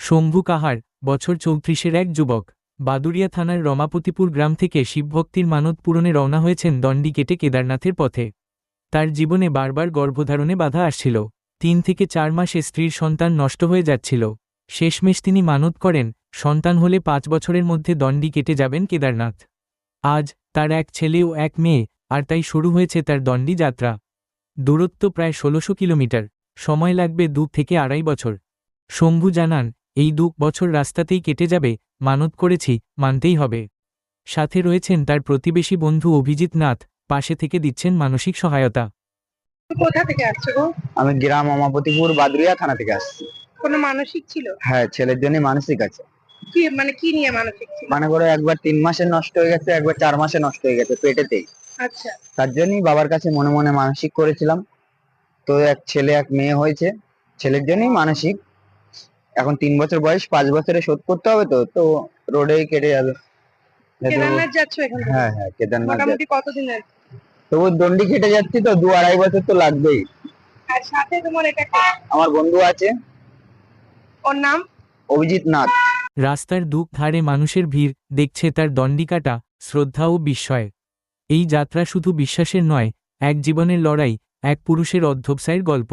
শম্ভু কাহার, বছর চৌত্রিশের এক যুবক বাদুরিয়া থানার রমাপতিপুর গ্রাম থেকে শিবভক্তির মানত পূরণে রওনা হয়েছেন দণ্ডি কেটে কেদারনাথের পথে। তার জীবনে বারবার গর্ভধারণে বাধা আসছিল। তিন থেকে চার মাসে স্ত্রীর সন্তান নষ্ট হয়ে যাচ্ছিল। শেষমেশ তিনি মানত করেন, সন্তান হলে পাঁচ বছরের মধ্যে দণ্ডি কেটে যাবেন কেদারনাথ। আজ, তার এক ছেলে ও এক মেয়ে, আর তাই শুরু হয়েছে তার দণ্ডি যাত্রা। দূরত্ব প্রায় ষোলোশো কিলোমিটার। সময় লাগবে দু থেকে আড়াই বছর। শম্ভু জানান এই দু বছর রাস্তাতেই কেটে যাবে মানত করেছি মানতেই হবে। সাথে রয়েছেন তার প্রতিবেশী বন্ধু অভিজিৎ নাথ পাশে থেকে দিচ্ছেন মানসিক সহায়তা। কোথা থেকে আসছো গো? আমি গ্রাম অমাপতিপুর বাদুরিয়া থানা থেকে আসছি। কোনো মানসিক ছিল? হ্যাঁ ছেলের জন্য মানসিক আছে। কি মানে কি নিয়ে মানসিক ছিল? মানে করে একবার তিন মাসে নষ্ট হয়ে গেছে একবার চার মাসে নষ্ট হয়ে গেছে পেটেতেই। আচ্ছা। তার জন্যই বাবার কাছে মনে মনে মানসিক করেছিলাম। তো এক ছেলে এক মেয়ে হয়েছে। ছেলের জন্যই মানসিক। এখন তিন বছর বয়স পাঁচ বছরে শোধ করতে হবে তো তো রোডেই কেটে যাবে। কেদারনাথ যাচ্ছ এখান হ্যাঁ হ্যাঁ কেদারনাথ যাচ্ছে। মোটামুটি কতদিন আর? তবু দণ্ডি কেটে যাচ্ছি তো দু আড়াই বছর তো লাগবেই। আর সাথে তোমার এটা কে? আমার বন্ধু আছে। ওর নাম? অভিজিৎ নাথ। রাস্তার দুক ধারে মানুষের ভিড় দেখছে তার দণ্ডিকাটা শ্রদ্ধা ও বিস্ময়। এই যাত্রা শুধু বিশ্বাসের নয় এক জীবনের লড়াই এক পুরুষের অধ্যবসায়ের গল্প।